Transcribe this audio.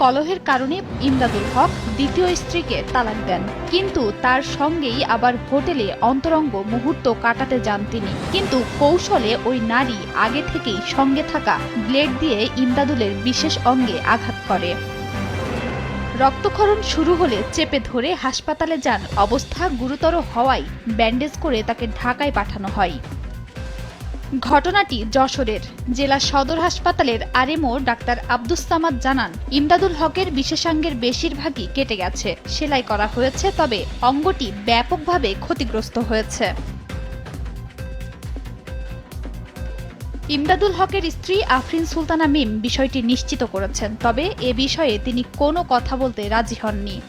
কলহের কারণে ইমদাদুল হক দ্বিতীয় স্ত্রীকে তালাক দেন। কিন্তু তার সঙ্গেই আবার হোটেলে অন্তরঙ্গ মুহূর্ত কাটাতে যান তিনি। কিন্তু কৌশলে ওই নারী আগে থেকেই সঙ্গে থাকা ব্লেড দিয়ে ইমদাদুলের বিশেষ অঙ্গে আঘাত করে। রক্তক্ষরণ শুরু হলে চেপে ধরে হাসপাতালে যান। অবস্থা গুরুতর হওয়ায় ব্যান্ডেজ করে তাকে ঢাকায় পাঠানো হয়। ঘটনাটি যশোরের জেলা সদর হাসপাতালের আরএমও ডাক্তার আব্দুস সামাদ জানান, ইমদাদুল হকের বিশেষাঙ্গের বেশিরভাগই কেটে গেছে। সেলাই করা হয়েছে, তবে অঙ্গটি ব্যাপকভাবে ক্ষতিগ্রস্ত হয়েছে। ইমদাদুল হকের স্ত্রী আফরিন সুলতানা মিম বিষয়টি নিশ্চিত করেছেন, তবে এ বিষয়ে তিনি কোনো কথা বলতে রাজি হননি।